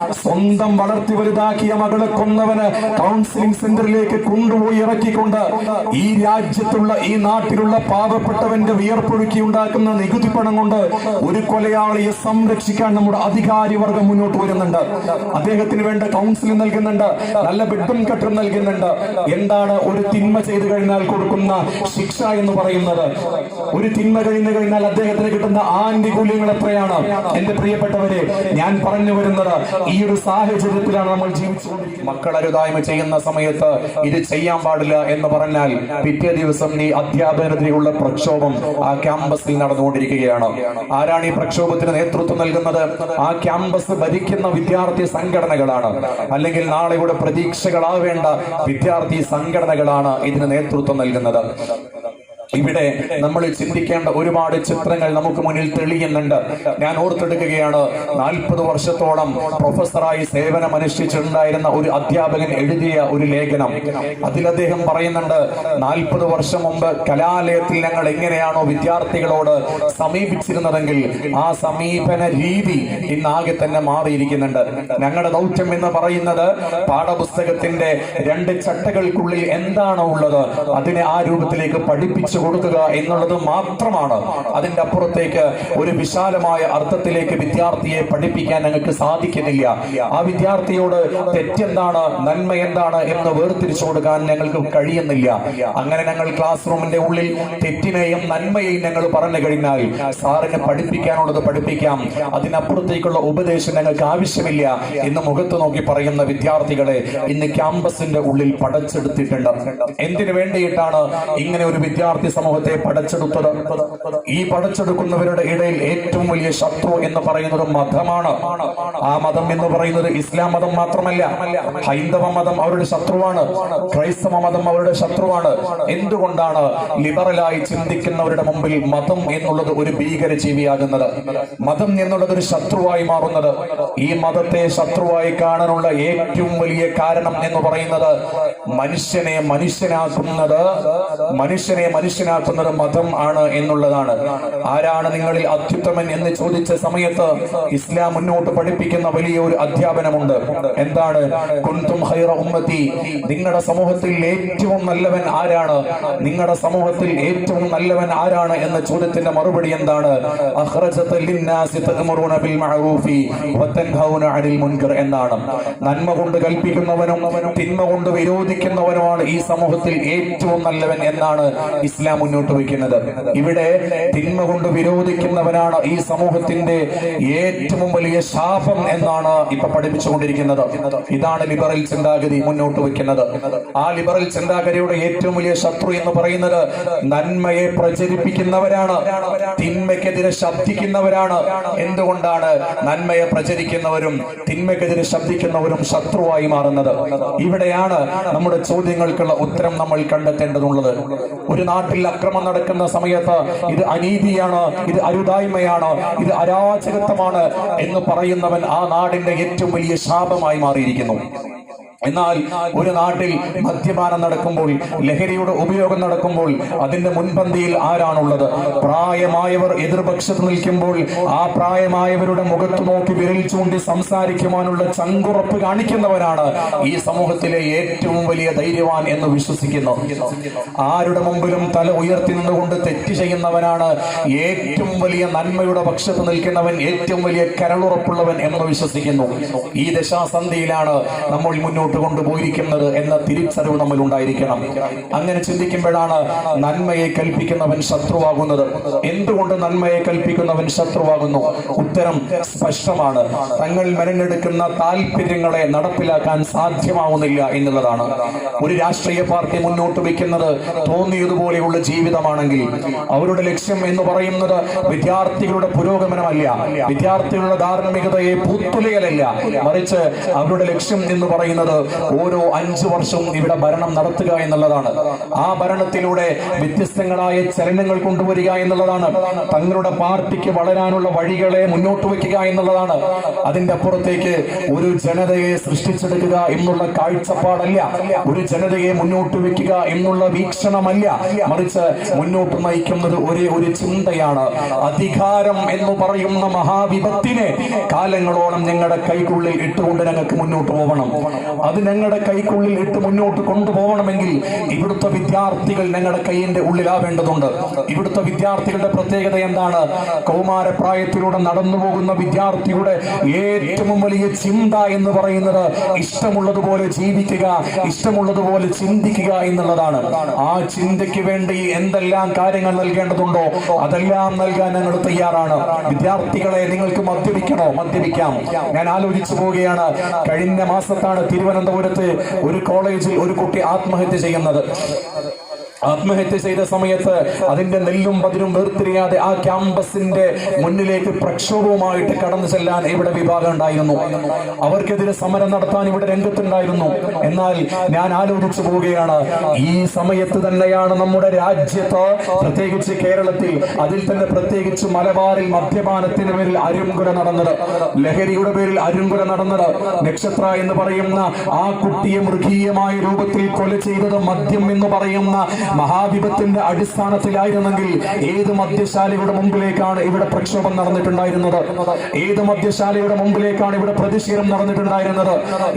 സ്വന്തം വളർത്തി വലുതാക്കിയ മകളെ കൊന്നവന് കൗൺസിലിംഗ് സെന്ററിലേക്ക് കൊണ്ടുപോയി ഇറക്കിക്കൊണ്ട് ഈ രാജ്യത്തുള്ള ഈ നാട്ടിലുള്ള പാവപ്പെട്ടവന്റെ വിയർപ്പൊഴുക്കി ഉണ്ടാക്കുന്ന നികുതി പണം കൊണ്ട് ഒരു കൊലയാളിയെ സംരക്ഷിക്കാൻ നമ്മുടെ അധികാരി വർഗം മുന്നോട്ട് വരുന്നുണ്ട്. അദ്ദേഹത്തിന് വേണ്ട കൗൺസിലിംഗ് നൽകുന്നുണ്ട്. നല്ല ബെഡും കെട്ടും നൽകുന്നുണ്ട്. എന്താണ് ഒരു തിന്മ ചെയ്തു കഴിഞ്ഞാൽ കൊടുക്കുന്ന ശിക്ഷ എന്ന് പറയുന്നത്? ഒരു തിന്മ കഴിഞ്ഞു കഴിഞ്ഞാൽ അദ്ദേഹത്തിന് കിട്ടുന്ന ആനുകൂല്യങ്ങൾ എത്രയാണ്? എന്റെ പ്രിയപ്പെട്ടവരെ ഞാൻ പറഞ്ഞു വരുന്നത് ഈ ഒരു സാഹചര്യത്തിലാണ് നമ്മൾ ജീവിച്ചുകൊണ്ടിരിക്കുന്നത്. മക്കൾ അരുതായ്മ ചെയ്യുന്ന സമയത്ത് ഇത് ചെയ്യാൻ പാടില്ല എന്ന് പറഞ്ഞാൽ പിറ്റേ ദിവസം നീ അധ്യാപകനെതിരെയുള്ള പ്രക്ഷോഭം ആ ക്യാമ്പസിൽ നടന്നുകൊണ്ടിരിക്കുകയാണ്. ആരാണ് ഈ പ്രക്ഷോഭത്തിന് നേതൃത്വം നൽകുന്നത്? ആ ക്യാമ്പസ് ഭരിക്കുന്ന വിദ്യാർത്ഥി സംഘടനകളാണ്. അല്ലെങ്കിൽ നാളെ ഇവിടെ പ്രതീക്ഷകളാവേണ്ട വിദ്യാർത്ഥി സംഘടനകളാണ് ഇതിന് നേതൃത്വം നൽകുന്നത്. ഇവിടെ നമ്മൾ ചിന്തിക്കേണ്ട ഒരുപാട് ചിത്രങ്ങൾ നമുക്ക് മുന്നിൽ തെളിയുന്നുണ്ട്. ഞാൻ ഓർത്തെടുക്കുകയാണ് നാൽപ്പത് വർഷത്തോളം പ്രൊഫസറായി സേവനം അനുഷ്ഠിച്ചിട്ടുണ്ടായിരുന്ന ഒരു അധ്യാപകൻ എഴുതിയ ഒരു ലേഖനം. അതിൽ അദ്ദേഹം പറയുന്നുണ്ട് നാൽപ്പത് വർഷം മുമ്പ് കലാലയത്തിൽ ഞങ്ങൾ എങ്ങനെയാണോ വിദ്യാർത്ഥികളോട് സമീപിച്ചിരുന്നതെങ്കിൽ ആ സമീപന രീതി ഇന്നാകെ തന്നെ മാറിയിരിക്കുന്നുണ്ട്. ഞങ്ങളുടെ ദൗത്യം എന്ന് പറയുന്നത് പാഠപുസ്തകത്തിന്റെ രണ്ട് ചട്ടകൾക്കുള്ളിൽ എന്താണോ ഉള്ളത് അതിനെ ആ രൂപത്തിലേക്ക് പഠിപ്പിച്ചു കൊടുക്കുക എന്നുള്ളത് മാത്രമാണ്. അതിന്റെ അപ്പുറത്തേക്ക് ഒരു വിശാലമായ അർത്ഥത്തിലേക്ക് വിദ്യാർത്ഥിയെ പഠിപ്പിക്കാൻ ഞങ്ങൾക്ക് സാധിക്കുന്നില്ല. ആ വിദ്യാർത്ഥിയോട് തെറ്റെന്താണ് നന്മ എന്താണ് എന്ന് വേർതിരിച്ചു കൊടുക്കാൻ ഞങ്ങൾക്ക് കഴിയുന്നില്ല. അങ്ങനെ ഞങ്ങൾ ക്ലാസ് റൂമിന്റെ ഉള്ളിൽ തെറ്റിനെയും നന്മയെയും ഞങ്ങൾ പറഞ്ഞു കഴിഞ്ഞാൽ സാറിന് പഠിപ്പിക്കാനുള്ളത് പഠിപ്പിക്കാം. അതിനപ്പുറത്തേക്കുള്ള ഉപദേശം ഞങ്ങൾക്ക് ആവശ്യമില്ല എന്ന് മുഖത്ത് നോക്കി പറയുന്ന വിദ്യാർത്ഥികളെ ഇന്ന് ക്യാമ്പസിന്റെ ഉള്ളിൽ പടച്ചെടുത്തിട്ടുണ്ട്. എന്തിനു വേണ്ടിയിട്ടാണ് ഇങ്ങനെ ഒരു വിദ്യാർത്ഥി സമൂഹത്തെ പടച്ചെടുത്തത്. ഈ പടച്ചെടുക്കുന്നവരുടെ ഇടയിൽ ഏറ്റവും വലിയ ശത്രു എന്ന് പറയുന്നത് മതമാണ്. ആ മതം എന്ന് പറയുന്നത് ഇസ്ലാം മതം മാത്രമല്ല ഹൈന്ദവ മതം അവരുടെ ശത്രുവാണ് ക്രൈസ്തവ മതം അവരുടെ ശത്രുവാണ്. എന്തുകൊണ്ടാണ് ലിബറലായി ചിന്തിക്കുന്നവരുടെ മുമ്പിൽ മതം എന്നുള്ളത് ഒരു ഭീകര ജീവിയാകുന്നത്? മതം എന്നുള്ളത് ഒരു ശത്രുവായി മാറുന്നത്. ഈ മതത്തെ ശത്രുവായി കാണാനുള്ള ഏറ്റവും വലിയ കാരണം എന്ന് പറയുന്നത് മനുഷ്യനെ മനുഷ്യനാക്കുന്നത് മനുഷ്യനെ മനുഷ്യനാക്കുന്നത് മതം ആണ് എന്നുള്ളതാണ്. ആരാണ് നിങ്ങളിൽ അത്യുത്തമൻ എന്ന് ചോദിച്ച സമയത്ത് ഇസ്ലാം മുന്നോട്ട് പഠിപ്പിക്കുന്ന വലിയ ഒരു അധ്യാപനമുണ്ട്. എന്താണ്? കുന്തും ഹൈറ ഉമ്മത്തി. നിങ്ങളുടെ സമൂഹത്തിൽ ഏറ്റവും നല്ലവൻ ആരാണ്? നിങ്ങളുടെ സമൂഹത്തിൽ ഏറ്റവും നല്ലവൻ ആരാണ് എന്ന ചോദ്യത്തിന്റെ മറുപടി എന്താണ്? എന്നാണ്. നന്മ കൊണ്ട് കൽപ്പിക്കുന്നവനും തിന്മ കൊണ്ട് വിരോധിക്കുന്നവനുമാണ് ഈ സമൂഹത്തിൽ ഏറ്റവും നല്ലവൻ എന്നാണ് ഇസ്ലാം മുന്നോട്ട് വയ്ക്കുന്നത്. ഇവിടെ തിന്മ കൊണ്ട് വിരോധിക്കുന്നവനാണ് ഈ സമൂഹത്തിന്റെ ഏറ്റവും വലിയ ശാപം എന്നാണ് ഇപ്പൊ പഠിപ്പിച്ചുകൊണ്ടിരിക്കുന്നത്. ഇതാണ് ലിബറൽ ചിന്താഗതി മുന്നോട്ട് വയ്ക്കുന്നത്. ആ ലിബറൽ ചിന്താഗതിയുടെ ഏറ്റവും വലിയ ശത്രു എന്ന് പറയുന്നത് നന്മയെ പ്രചരിപ്പിക്കുന്നവരാണ് തിന്മയ്ക്കെതിരെ ശബ്ദിക്കുന്നവരാണ്. എന്തുകൊണ്ടാണ് നന്മയെ പ്രചരിക്കുന്നവരും തിന്മയ്ക്കെതിരെ ശബ്ദിക്കുന്നവരും ശത്രുവായി മാറുന്നത്? ഇവിടെയാണ് നമ്മുടെ ചോദ്യങ്ങൾക്കുള്ള ഉത്തരം നമ്മൾ കണ്ടെത്തേണ്ടതുള്ളത്. ഒരു നാട്ടിൽ അക്രമം നടക്കുന്ന സമയത്ത് ഇത് അനീതിയാണ് ഇത് അരുതായ്മയാണ് ഇത് അരാജകത്വമാണ് എന്ന് പറയുന്നവൻ ആ നാടിന്റെ ഏറ്റവും വലിയ ശാപമായി മാറിയിരിക്കുന്നു. എന്നാൽ ഒരു നാട്ടിൽ മദ്യപാനം നടക്കുമ്പോൾ ലഹരിയുടെ ഉപയോഗം നടക്കുമ്പോൾ അതിന്റെ മുൻപന്തിയിൽ ആരാണുള്ളത്? പ്രായമായവർ എതിർപക്ഷത്ത് നിൽക്കുമ്പോൾ ആ പ്രായമായവരുടെ മുഖത്ത് നോക്കി വിരൽ ചൂണ്ടി സംസാരിക്കുവാനുള്ള ചങ്കുറപ്പ് കാണിക്കുന്നവരാണ് ഈ സമൂഹത്തിലെ ഏറ്റവും വലിയ ധൈര്യവാൻ എന്ന് വിശ്വസിക്കുന്നു. ആരുടെ മുമ്പിലും തല ഉയർത്തി നിന്നുകൊണ്ട് തെറ്റ് ചെയ്യുന്നവനാണ് ഏറ്റവും വലിയ നന്മയുടെ പക്ഷത്ത് നിൽക്കുന്നവൻ ഏറ്റവും വലിയ കരളുറപ്പുള്ളവൻ എന്ന് വിശ്വസിക്കുന്നു. ഈ ദശാസന്ധിയിലാണ് നമ്മൾ മുന്നോട്ട് കൊണ്ടുപോയിരിക്കുന്നത് എന്ന തിരിച്ചറിവ് നമ്മൾ ഉണ്ടായിരിക്കണം. അങ്ങനെ ചിന്തിക്കുമ്പോഴാണ് നന്മയെ കൽപ്പിക്കുന്നവൻ ശത്രുവാകുന്നത്. എന്തുകൊണ്ട് നന്മയെ കൽപ്പിക്കുന്നവൻ ശത്രുവാകുന്നു? ഉത്തരം സ്പഷ്ടമാണ്. തങ്ങൾ മെനഞ്ഞെടുക്കുന്ന താല്പര്യങ്ങളെ നടപ്പിലാക്കാൻ സാധ്യമാവുന്നില്ല എന്നുള്ളതാണ്. ഒരു രാഷ്ട്രീയ പാർട്ടി മുന്നോട്ട് വയ്ക്കുന്നത് തോന്നിയതുപോലെയുള്ള ജീവിതമാണെങ്കിൽ അവരുടെ ലക്ഷ്യം എന്ന് പറയുന്നത് വിദ്യാർത്ഥികളുടെ പുരോഗമനമല്ല. വിദ്യാർത്ഥികളുടെ ധാർമ്മികതയെ പൂത്തുലയലല്ല. മറിച്ച് അവരുടെ ലക്ഷ്യം എന്ന് പറയുന്നത് ഓരോ അഞ്ചു വർഷവും ഇവിടെ ഭരണം നടത്തുക എന്നുള്ളതാണ്. ആ ഭരണത്തിലൂടെ വ്യത്യസ്തങ്ങളായ ചലനങ്ങൾ കൊണ്ടുവരിക എന്നുള്ളതാണ്. തങ്ങളുടെ പാർട്ടിക്ക് വളരാനുള്ള വഴികളെ മുന്നോട്ട് വയ്ക്കുക എന്നുള്ളതാണ്. അതിന്റെ അപ്പുറത്തേക്ക് ഒരു ജനതയെ സൃഷ്ടിച്ചെടുക്കുക എന്നുള്ള കാഴ്ചപ്പാടല്ല. ഒരു ജനതയെ മുന്നോട്ട് വെക്കുക എന്നുള്ള വീക്ഷണമല്ല. മറിച്ച് മുന്നോട്ട് നയിക്കുന്നത് ഒരേ ഒരു ചിന്തയാണ്. അധികാരം എന്ന് പറയുന്ന മഹാവിപത്തിനെ കാലങ്ങളോളം ഞങ്ങളുടെ കൈക്കുള്ളിൽ ഇട്ടുകൊണ്ട് ഞങ്ങൾക്ക് മുന്നോട്ട് പോകണം അത് ഞങ്ങളുടെ കൈക്കുള്ളിൽ ഇട്ട് മുന്നോട്ട് കൊണ്ടുപോകണമെങ്കിൽ ഇവിടുത്തെ വിദ്യാർത്ഥികൾ ഞങ്ങളുടെ കൈയിന്റെ ഉള്ളിലാവേണ്ടതുണ്ട്. ഇവിടുത്തെ വിദ്യാർത്ഥികളുടെ പ്രത്യേകത എന്താണ്? കൗമാരപ്രായത്തിലൂടെ നടന്നു പോകുന്ന വിദ്യാർത്ഥിയുടെ ഏറ്റവും വലിയ ചിന്ത എന്ന് പറയുന്നത് ഇഷ്ടമുള്ളതുപോലെ ജീവിക്കുക ഇഷ്ടമുള്ളതുപോലെ ചിന്തിക്കുക എന്നുള്ളതാണ്. ആ ചിന്തയ്ക്ക് വേണ്ടി എന്തെല്ലാം കാര്യങ്ങൾ നൽകേണ്ടതുണ്ടോ അതെല്ലാം നൽകാൻ ഞങ്ങൾ തയ്യാറാണ്. വിദ്യാർത്ഥികളെ നിങ്ങൾക്ക് മദ്യപിക്കണോ? മദ്യപിക്കാം. ഞാൻ ആലോചിച്ചു പോവുകയാണ്. കഴിഞ്ഞ മാസത്താണ് തിരുവനന്തപുരത്ത് ഒരു കോളേജിൽ ഒരു കുട്ടി ആത്മഹത്യ ചെയ്യുന്നത്. ആത്മഹത്യ ചെയ്ത സമയത്ത് അതിന്റെ നെല്ലും പതിരും വേർതിരിയാതെ ആ ക്യാമ്പസിന്റെ മുന്നിലേക്ക് പ്രക്ഷോഭവുമായിട്ട് കടന്നു ചെല്ലാൻ ഇവിടെ വിഭാഗം ഉണ്ടായിരുന്നു. അവർക്കെതിരെ സമരം നടത്താൻ ഇവിടെ രംഗത്തുണ്ടായിരുന്നു. എന്നാൽ ഞാൻ ആലോചിച്ചു പോവുകയാണ്. ഈ സമയത്ത് തന്നെയാണ് നമ്മുടെ രാജ്യത്ത് പ്രത്യേകിച്ച് കേരളത്തിൽ അതിൽ തന്നെ പ്രത്യേകിച്ച് മലബാറിൽ മദ്യപാനത്തിന് പേരിൽ അരുങ്കുര നടന്നത്. ലഹരിയുടെ പേരിൽ അരുങ്കുര നടന്നത്. നക്ഷത്ര എന്ന് പറയുന്ന ആ കുട്ടിയെ മൃഗീയമായ രൂപത്തിൽ കൊല ചെയ്തത് മദ്യം എന്ന് പറയുന്ന മഹാവിപത്തിന്റെ അടിസ്ഥാനത്തിലായിരുന്നെങ്കിൽ ഏത് മദ്യശാലയുടെ മുമ്പിലേക്കാണ് ഇവിടെ പ്രക്ഷോഭം നടന്നിട്ടുണ്ടായിരുന്നത്? ഏത് മദ്യശാലയുടെ മുമ്പിലേക്കാണ് ഇവിടെ പ്രതിഷേധം നടന്നിട്ടുണ്ടായിരുന്നത്?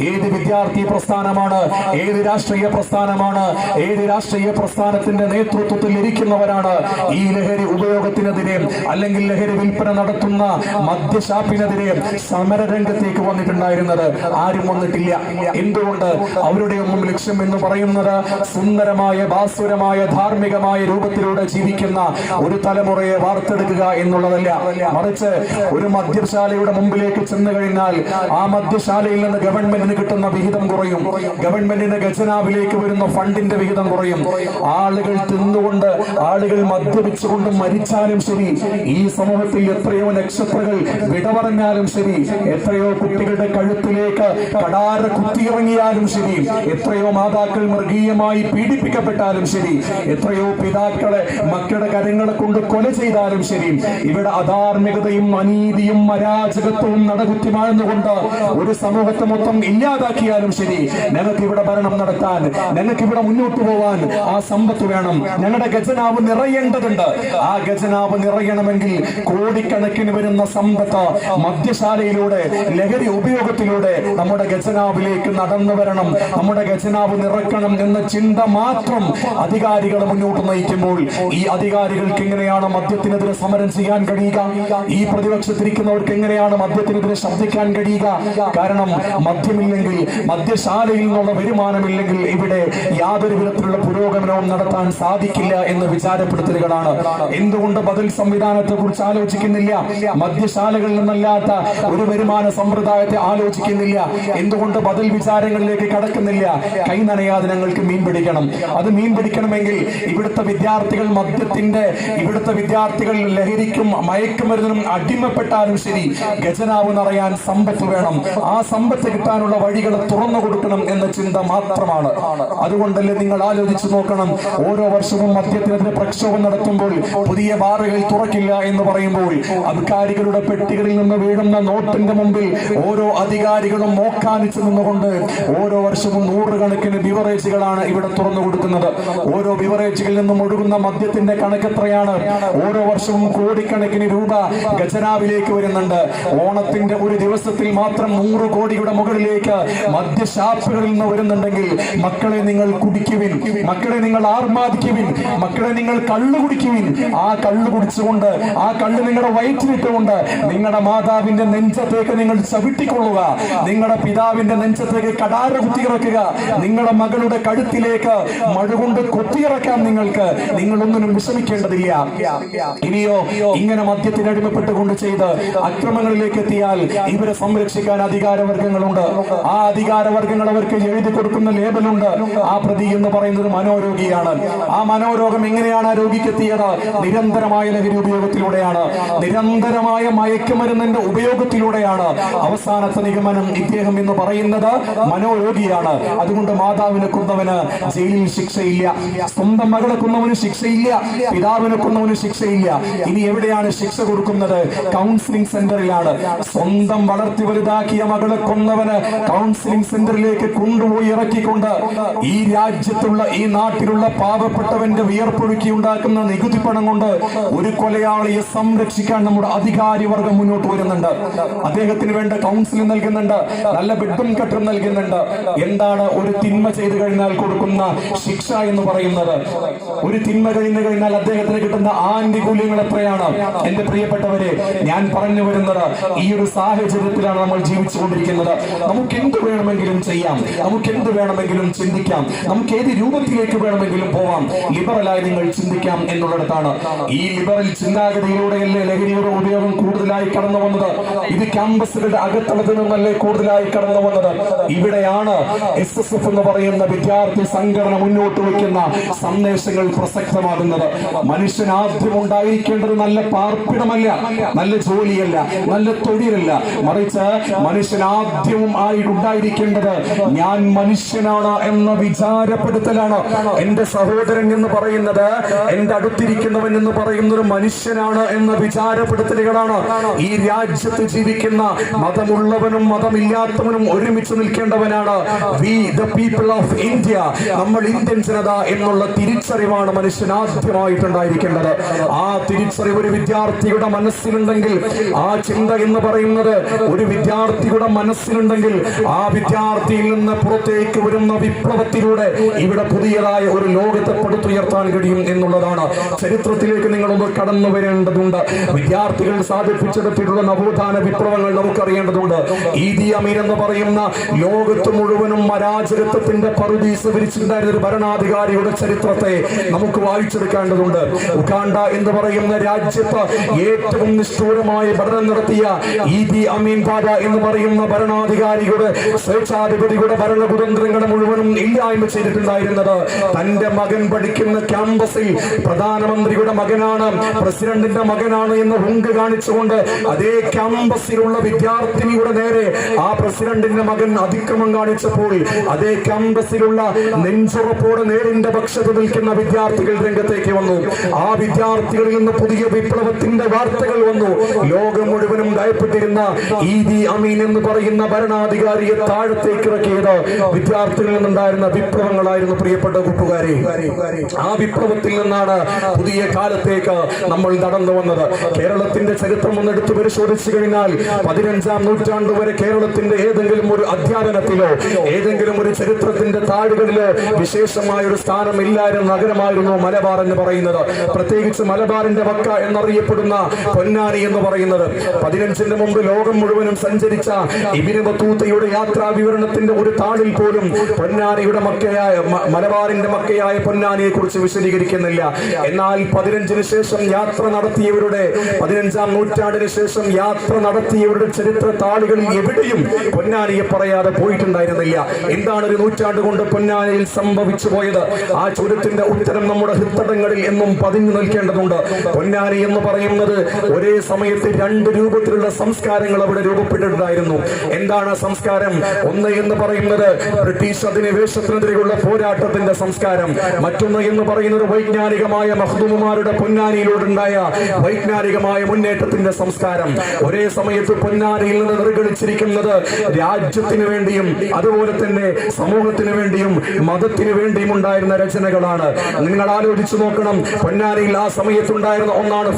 ഏത് വിദ്യാർത്ഥി പ്രസ്ഥാനമാണ്? ഏത് രാഷ്ട്രീയ പ്രസ്ഥാനമാണ്? ഏത് രാഷ്ട്രീയ പ്രസ്ഥാനത്തിന്റെ നേതൃത്വത്തിൽ ഇരിക്കുന്നവരാണ്? ഈ ലഹരി ഉപയോഗത്തിനെതിരെ അല്ലെങ്കിൽ ലഹരി വിൽപ്പന നടത്തുന്ന മദ്യഷാപ്പിനെതിരെ സമരരംഗത്തേക്ക് വന്നിട്ടുണ്ടായിരുന്നത് ആരും വന്നിട്ടില്ല. എന്തുകൊണ്ട്? അവരുടെ ഒന്നും ലക്ഷ്യം എന്ന് പറയുന്നത് സുന്ദരമായ ഭാസുരമായ ധാർമ്മികമായ രൂപത്തിലൂടെ ജീവിക്കുന്ന ഒരു തലമുറയെ വാർത്തെടുക്കുക എന്നുള്ളതല്ല. മറിച്ച് ഒരു മദ്യശാലയുടെ മുമ്പിലേക്ക് ചെന്ന് കഴിഞ്ഞാൽ ആ മദ്യശാലയിൽ നിന്ന് ഗവൺമെന്റിന് കിട്ടുന്ന വിഹിതം കുറയും. ഗവൺമെന്റിന്റെ ഖജനാവിലേക്ക് വരുന്ന ഫണ്ടിന്റെ വിഹിതം കുറയും. ആളുകൾ തിന്നുകൊണ്ട് ആളുകൾ മദ്യപിച്ചുകൊണ്ട് മരിച്ചാലും ശരി ഈ സമൂഹത്തിൽ എത്രയോ നക്ഷത്രകൾ വിട പറഞ്ഞാലും ശരി എത്രയോ കുട്ടികളുടെ കഴുത്തിലേക്ക് കടാര കുത്തിയിറങ്ങിയാലും ശരി എത്രയോ മാതാക്കൾ മൃഗീയമായി പീഡിപ്പിക്കപ്പെട്ടാലും ശരി എത്രയോ പിതാക്കളെ മക്കളുടെ കരങ്ങളെ കൊണ്ട് കൊല ചെയ്താലും ശരി ഇവിടെ അധാർമികതയും അനീതിയും അരാജകത്വവും നടകുത്തിമാഴ്ന്നുകൊണ്ട് ഒരു സമൂഹത്തെ മൊത്തം ഇല്ലാതാക്കിയാലും ശരി. ഞങ്ങൾക്ക് ഇവിടെ ഭരണം നടത്താൻ ഞങ്ങൾക്ക് ഇവിടെ മുന്നോട്ട് പോവാൻ ആ സമ്പത്ത് വേണം. ഞങ്ങളുടെ ഖജനാവ് നിറയേണ്ടതുണ്ട്. ആ ഖജനാവ് നിറയണമെങ്കിൽ കോടിക്കണക്കിന് വരുന്ന സമ്പത്ത് മദ്യശാലയിലൂടെ ലഹരി ഉപയോഗത്തിലൂടെ നമ്മുടെ ഖജനാവിലേക്ക് നടന്നു വരണം. നമ്മുടെ ഖജനാവ് നിറക്കണം എന്ന ചിന്ത മാത്രം അധികാരികൾ മുന്നോട്ട് നയിക്കുമ്പോൾ ഈ അധികാരികൾക്ക് എങ്ങനെയാണ് മദ്യത്തിനെതിരെ സമരം ചെയ്യാൻ കഴിയുക? ഈ പ്രതിപക്ഷത്തിരിക്കുന്നവർക്ക് എങ്ങനെയാണ് മദ്യത്തിനെതിരെ ശബ്ദിക്കാൻ കഴിയുക? കാരണം മദ്യമില്ലെങ്കിൽ മദ്യശാലയിൽ നിന്നുള്ള വരുമാനമില്ലെങ്കിൽ ഇവിടെ യാതൊരു വിധത്തിലുള്ള പുരോഗമനവും നടത്താൻ സാധിക്കില്ല എന്ന് വിചാരപ്പെടുത്തലുകളാണ്. എന്തുകൊണ്ട് ബദൽ സംവിധാനത്തെ കുറിച്ച് ആലോചിക്കുന്നില്ല? മദ്യശാലകളിൽ നിന്നല്ലാത്ത ഒരു വരുമാന സമ്പ്രദായത്തെ ആലോചിക്കുന്നില്ല. എന്തുകൊണ്ട് ബദൽ വിചാരങ്ങളിലേക്ക് കടക്കുന്നില്ല? കൈ നനയാതെ ഞങ്ങൾക്ക് മീൻ പിടിക്കണം. അത് മീൻ പിടിക്കണമെങ്കിൽ ഇവിടുത്തെ വിദ്യാർത്ഥികൾ മദ്യത്തിന്റെ ഇവിടുത്തെ വിദ്യാർത്ഥികൾ ലഹരിക്കും മയക്കുമരുന്നിനും അടിമപ്പെട്ടാലും ശരി ഖജനാവ് നിറയാൻ സമ്പത്ത് വേണം. ആ സമ്പത്ത് കിട്ടാനുള്ള വഴികൾ തുറന്നു കൊടുക്കണം എന്ന ചിന്ത മാത്രമാണ്. അതുകൊണ്ടല്ലേ നിങ്ങൾ ആലോചിച്ചു നോക്കണം. ഓരോ വർഷവും മദ്യത്തിനെതിരെ പ്രക്ഷോഭം നടത്തുമ്പോൾ പുതിയ ബാറുകൾ തുറക്കില്ല എന്ന് പറയുമ്പോൾ അധികാരികളുടെ പെട്ടികളിൽ നിന്ന് വീഴുന്ന നോട്ടിന്റെ മുമ്പിൽ ഓരോ അധികാരികളും മോക്കാനിച്ചു നിന്നുകൊണ്ട് ഓരോ വർഷവും നൂറുകണക്കിന് ബിവറേജുകളാണ് ഇവിടെ തുറന്നു കൊടുക്കുന്നത്. ഓരോ ബിവറേജുകളിൽ നിന്നും ഒഴുകുന്ന മദ്യത്തിന്റെ കണക്കെത്രയാണ് ഓരോ വർഷവും കോടിക്കണക്കിന് രൂപ ഗജനാവിലേക്ക് വരുന്നുണ്ട്. ഓണത്തിന്റെ ഒരു ദിവസത്തിൽ മാത്രം നൂറ് കോടിയുടെ മുകളിലേക്ക് മദ്യഷാപ്പുകളിൽ നിന്ന് വരുന്നുണ്ടെങ്കിൽ മക്കളെ നിങ്ങൾ കുടിക്കുവിൻ. മക്കളെ നിങ്ങൾ ആർമാദിക്കുവിൻ. മക്കളെ നിങ്ങൾ കള്ളു കുടിക്കുവിൻ. ആ കള്ളു കുടിച്ചുകൊണ്ട് ആ കള്ള് നിങ്ങളുടെ വയറ്റിലിട്ടുകൊണ്ട് നിങ്ങളുടെ മാതാവിന്റെ നെഞ്ചത്തേക്ക് നിങ്ങൾ ചവിട്ടിക്കൊള്ളുക. നിങ്ങളുടെ പിതാവിന്റെ നെഞ്ചത്തേക്ക് കടാര കുത്തിയിറക്കുക നിങ്ങളുടെ മകളുടെ കഴുത്തിലേക്ക് മഴ കൊണ്ട് കുത്തിയിറക്കാം നിങ്ങൾക്ക് നിങ്ങളൊന്നിനും വിഷമിക്കേണ്ടതില്ല. ഇനിയോ ഇങ്ങനെ മദ്യത്തിന് അടിമപ്പെട്ടുകൊണ്ട് ചെയ്ത് അക്രമങ്ങളിലേക്ക് എത്തിയാൽ ഇവരെ സംരക്ഷിക്കാൻ അധികാരവർഗങ്ങളുണ്ട്. ആ അധികാരവർഗങ്ങൾ അവർക്ക് എഴുതി കൊടുക്കുന്ന ലേബലുണ്ട്. ആ പ്രതി എന്ന് പറയുന്നത് മനോരോഗിയാണ്. ആ മനോരോഗം എങ്ങനെയാണ് ആ രോഗിക്ക് എത്തിയത്? നിരന്തരമായ ലഹരി ഉപയോഗത്തിലൂടെയാണ്. നിരന്തരമായ മയക്കുമരുന്നിന്റെ ഉപയോഗത്തിലൂടെയാണ്. അവസാനത്തെ നിഗമനം ഇദ്ദേഹം എന്ന് പറയുന്നത് മനോരോഗിയാണ്. അതുകൊണ്ട് മാതാവിനെ കൊന്നവന് ജയിലിൽ ശിക്ഷയില്ല. സ്വന്തം മകളെ കൊന്നവന് ശിക്ഷയില്ല. പിതാവിനെ കൊന്നവന് ശിക്ഷയില്ല. ഇനി എവിടെയാണ് ശിക്ഷ കൊടുക്കുന്നത്? കൗൺസിലിംഗ് സെന്ററിലാണ് സ്വന്തം വളർത്തി വലുതാക്കിയ മകളെ കൊന്നവന് കൗൺസിലിംഗ് സെന്ററിലേക്ക് കൊണ്ടുപോയി ഇറക്കിക്കൊണ്ട് ഈ രാജ്യത്തുള്ള ഈ നാട്ടിലുള്ള പാവപ്പെട്ടവന്റെ വിയർപ്പൊഴുക്കി ഉണ്ടാക്കുന്ന നികുതി പണം കൊണ്ട് ഒരു കൊലയാളിയെ സംരക്ഷിക്കാൻ നമ്മുടെ അധികാരി വർഗം മുന്നോട്ട് വരുന്നുണ്ട്. അദ്ദേഹത്തിന് വേണ്ട കൗൺസിലിംഗ് നൽകുന്നുണ്ട്. നല്ല ബെഡും കെട്ടും നൽകുന്നുണ്ട്. എന്താണ് ഒരു തിന്മ ചെയ്തു കഴിഞ്ഞാൽ കൊടുക്കുന്ന ശിക്ഷ എന്ന് പറയുന്നത്? ഒരു തിന്മ കഴിഞ്ഞു കഴിഞ്ഞാൽ അദ്ദേഹത്തിന് കിട്ടുന്ന ആനുകൂല്യങ്ങൾ എത്രയാണ് എന്റെ പ്രിയപ്പെട്ടവരെ ഞാൻ പറഞ്ഞു വരുന്നത് ഈ ഒരു സാഹചര്യത്തിലാണ് നമ്മൾ ജീവിച്ചുകൊണ്ടിരിക്കുന്നത്. നമുക്ക് എന്ത് വേണമെങ്കിലും ചെയ്യാം. നമുക്ക് എന്ത് വേണമെങ്കിലും ചിന്തിക്കാം. നമുക്ക് ഏത് രൂപത്തിലേക്ക് വേണമെങ്കിലും പോവാം. ലിബറലായി നിങ്ങൾ ചിന്തിക്കാം എന്നുള്ളിടത്താണ്. ഈ ലിബറൽ ചിന്താഗതിയിലൂടെയല്ലേ ലഹരിയുടെ ഉപയോഗം കൂടുതലായി കടന്നു വന്നത്? ഇത് ക്യാമ്പസുകളുടെ അകത്തളത്തിൽ നിന്നല്ലേ കൂടുതലായി കടന്നു വന്നത്? ഇവിടെയാണ് എസ് എസ് എഫ് എന്ന് പറയുന്ന വിദ്യാർത്ഥി സംഘടന മുന്നോട്ട് വയ്ക്കുന്ന സന്ദേശങ്ങൾ പ്രസക്തമാകുന്നത്. മനുഷ്യൻ ആദ്യം ഉണ്ടായിരിക്കേണ്ടത് നല്ല പാർപ്പിടമല്ല നല്ല ജോലിയല്ല നല്ല തൊഴിലല്ല. മറിച്ച് മനുഷ്യൻ ആദ്യവും ആയി ഉണ്ടായിരിക്കേണ്ടത് ഞാൻ മനുഷ്യനാണ് എന്ന വിചാരപ്പെടുത്തലാണ്. എന്റെ സഹോദരൻ എന്ന് പറയുന്നത് എന്റെ അടുത്തിരിക്കുന്നവൻ എന്ന് പറയുന്ന ഒരു മനുഷ്യനാണ് എന്ന വിചാരപ്പെടുത്തലുകളാണ്. ഈ രാജ്യത്ത് ജീവിക്കുന്ന മതമുള്ളവനും മതമില്ലാത്തവനും ഒരുമിച്ച് നിൽക്കേണ്ടവനാണ്. We the people of India നമ്മൾ ഇന്ത്യൻ ജനത എന്നുള്ള തിരിച്ചറിവാണ് മനുഷ്യൻ ആദ്യമായിട്ടുണ്ടായിരിക്കേണ്ടത്. ആ തിരിച്ചറിവ് ഒരു വിദ്യാർത്ഥിയുടെ മനസ്സിലുണ്ടെങ്കിൽ ആ ചിന്ത എന്ന് പറയുന്നത് ഒരു വിദ്യാർത്ഥിയുടെ മനസ്സിലുണ്ടെങ്കിൽ ആ വിദ്യാർത്ഥിയിൽ നിന്ന് പുറത്തേക്ക് വരുന്ന വിപ്ലവത്തിലൂടെ ഇവിടെ പുതിയതായ ഒരു ലോകത്തെ പടുത്തുയർത്താൻ കഴിയും എന്നുള്ളതാണ്. ചരിത്രത്തിലേക്ക് നിങ്ങളൊന്ന് കടന്നു വരേണ്ടതുണ്ട്. വിദ്യാർത്ഥികൾ സാധിപ്പിച്ചെടുത്തിട്ടുള്ള നവോത്ഥാന വിപ്ലവങ്ങൾ നമുക്കറിയേണ്ടതുണ്ട്. ഈദി അമീൻ എന്ന് പറയുന്ന ലോകത്ത് മുഴുവനും അരാജകത്വത്തിന്റെ പറുദീസ് വിരിച്ചിട്ടുണ്ടായിരുന്ന ഒരു ഭരണാധികാരിയുടെ ചരിത്രത്തെ നമുക്ക് വായിച്ചെടുക്കേണ്ടതുണ്ട്. ഉഗാണ്ട എന്ന് പറയുന്ന രാജ്യത്ത് ഏറ്റവും നിഷ്ഠൂരമായ പഠനം നടത്തിയ ഇതി അമീൻ ബാബ എന്ന് പറയുന്ന ഭരണാധികാരിയുടെ സ്വേച്ഛാധിപതിയുടെ ഭരണകുതന്ത്രങ്ങളെ മുഴുവനും ഇല്ലായ്മ ചെയ്തിട്ടുണ്ടായിരുന്നത്. തന്റെ മകൻ പഠിക്കുന്ന ക്യാമ്പസിൽ പ്രധാനമന്ത്രിയുടെ മകനാണ് പ്രസിഡന്റിന്റെ മകനാണ് എന്ന് ഹുങ്ക് കാണിച്ചുകൊണ്ട് അതേ ക്യാമ്പസിലുള്ള വിദ്യാർത്ഥിനിയുടെ നേരെ ആ പ്രസിഡന്റിന്റെ മകൻ അതിക്രമം കാണിച്ചപ്പോൾ അതേ ക്യാമ്പസിലുള്ള നെഞ്ചുറപ്പോടെ നേരിന്റെ പക്ഷത്ത് നിൽക്കുന്ന വിദ്യാർത്ഥികൾ രംഗത്തേക്ക് വന്നു. ആ വിദ്യാർത്ഥികളിൽ നിന്ന് പുതിയ വിപ്ലവത്തിന്റെ വാർത്തകൾ വന്നു. ലോകം മുഴുവനും ഭയപ്പെട്ടിരുന്ന ഈദി അമീൻ എന്ന് പറയുന്ന ഭരണാധികാരിയെ താഴത്തേക്ക് ഇറക്കിയത് വിദ്യാർത്ഥികളിൽ നിന്നുണ്ടായിരുന്ന വിപ്ലവങ്ങളായിരുന്നു പ്രിയപ്പെട്ട കൂട്ടുകാരെ. ആ വിപ്ലവത്തിൽ നിന്നാണ് പുതിയ കാലത്തേക്ക് നമ്മൾ നടന്നു വന്നത്. കേരളത്തിന്റെ ചരിത്രം ഒന്ന് എടുത്തു പരിശോധിച്ചു കഴിഞ്ഞാൽ പതിനഞ്ചാം നൂറ്റാണ്ട് വരെ കേരളത്തിന്റെ ഏതെങ്കിലും ഒരു അധ്യാപനത്തിലോ ഏതെങ്കിലും ഒരു ചരിത്രത്തിന്റെ താഴുകളിലോ വിശേഷമായ ഒരു സ്ഥാനം ഇല്ലായിരുന്ന നഗരമായിരുന്നു മലബാർ എന്ന് പറയുന്നത്. പ്രത്യേകിച്ച് മലബാറിന്റെ വക്ക എന്നറിയപ്പെടുന്ന പൊന്നാനി എന്ന് പറയുന്നത്. പതിനഞ്ചിന് മുമ്പ് ലോകം മുഴുവനും സഞ്ചരിച്ച ഇബിന് ബത്തൂത്തയുടെ യാത്രാ വിവരണത്തിന്റെ ഒരു താളിൽ പോലും പൊന്നാനിയുടെ മക്കയായ മലബാറിന്റെ മക്കയായ പൊന്നാനിയെ കുറിച്ച് വിശദീകരിക്കുന്നില്ല. എന്നാൽ പതിനഞ്ചിന് ശേഷം യാത്ര നടത്തിയവരുടെ പതിനഞ്ചാം നൂറ്റാണ്ടിന് ശേഷം യാത്ര നടത്തിയവരുടെ ചരിത്ര താളുകളിൽ എവിടെയും പൊന്നാനിയെ പറയാതെ പോയിട്ടുണ്ടായിരുന്നില്ല. എന്താണ് ഒരു നൂറ്റാണ്ട് കൊണ്ട് പൊന്നാനയിൽ സംഭവിച്ചു പോയത്? ആ ചോദ്യത്തിന്റെ ഉത്തരം നമ്മുടെ ഹൃത്തടങ്ങളിൽ എന്നും പതിഞ്ഞു നിൽക്കേണ്ടതുണ്ട്. പൊന്നാനി എന്ന് പറയുന്നത് ഒരേ സമയത്ത് രണ്ട് രൂപത്തിലുള്ള സംസ്കാരങ്ങൾ അവിടെ രൂപപ്പെട്ടിട്ടുണ്ടായിരുന്നു. എന്താണ് സംസ്കാരം? ഒന്ന് എന്ന് പറയുന്നത് ബ്രിട്ടീഷ് അധിനിവേശത്തിനെതിരെയുള്ള പോരാട്ടത്തിന്റെ സംസ്കാരം. മറ്റൊന്ന് എന്ന് പറയുന്നത് വൈജ്ഞാനികമായ മഹ്ദൂമുമാരുടെ പൊന്നാനിയിലൂടുണ്ടായ വൈജ്ഞാനികമായ മുന്നേറ്റത്തിന്റെ സംസ്കാരം. ഒരേ സമയത്ത് പൊന്നാനിയിൽ നിന്ന് നിർഗളിച്ചിരിക്കുന്നത് രാജ്യത്തിന് വേണ്ടിയും അതുപോലെ തന്നെ സമൂഹത്തിന് വേണ്ടിയും മതത്തിന് വേണ്ടിയും ഉണ്ടായിരുന്ന രചനകളാണ്. നിങ്ങൾ ആലോചിച്ചു നോക്കണം. പൊന്നാനിയിൽ ആ സമയത്തുണ്ടായിരുന്ന ഒന്നാണ്